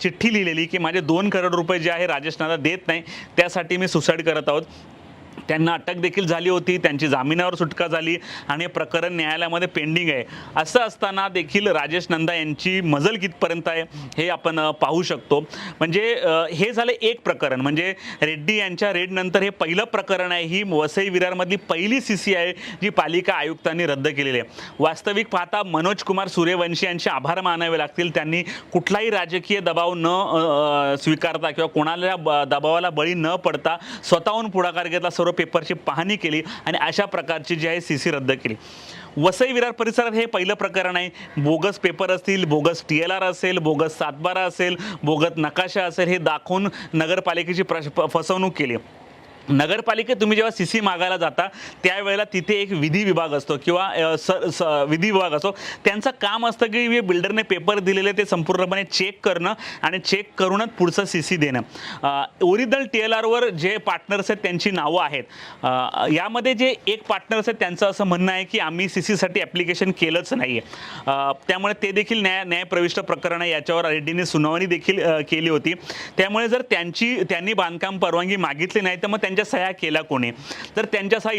चिठ्ठी लिहिलेली की माझे दोन करोड रुपये जे आहे राजेशनाला देत नाही त्यासाठी मी सुसाईड करत आहोत. त्यांना अटक देखील झाली होती त्यांची जामिनावर सुटका झाली आणि हे प्रकरण न्यायालयामध्ये पेंडिंग आहे. असं असताना देखील राजेश नंदा यांची मजल कितपर्यंत आहे हे आपण पाहू शकतो. म्हणजे हे झालं एक प्रकरण. म्हणजे रेड्डी यांच्या रेडनंतर हे पहिलं प्रकरण आहे. ही वसई विरारमधली पहिली सी सी आहे जी पालिका आयुक्तांनी रद्द केलेली आहे. वास्तविक पाहता मनोज कुमार सूर्यवंशी यांचे आभार मानावे लागतील. त्यांनी कुठलाही राजकीय दबाव न स्वीकारता किंवा कोणाला ब- दबावाला बळी न पडता स्वतःहून पुढाकार घेतला. सर्व पेपरची पाहणी केली आणि अशा प्रकारची जी आहे सी सी रद्द केली. वसई विरार परिसरात हे पहिलं प्रकरण आहे. बोगस पेपर असतील बोगस टी एल आर असेल बोगस सातबारा असेल बोगस नकाशा असेल हे दाखवून नगरपालिकेची प्रश फसवणूक केली. नगरपालिकेत तुम्ही जेव्हा सी सी मागायला जाता त्यावेळेला तिथे एक विधी विभाग असतो किंवा स स विधी विभाग असतो. त्यांचं काम असतं की हे बिल्डरने पेपर दिलेले ते संपूर्णपणे चेक करणं आणि चेक करूनच पुढचं सी सी देणं. ओरिजिनल टी एल आरवर जे पार्टनर्स आहेत त्यांची नावं आहेत. यामध्ये जे एक पार्टनर्स आहेत त्यांचं असं म्हणणं आहे की आम्ही सी सीसाठी ॲप्लिकेशन केलंच नाही आहे त्यामुळे ते देखील न्याय न्यायप्रविष्ट प्रकरण आहे. याच्यावर रेड्डीने सुनावणी देखील केली होती. त्यामुळे जर त्यांची त्यांनी बांधकाम परवानगी मागितली नाही तर मग त्यांच्या सह्या केल्या कोणी? तर त्यांच्या सह्या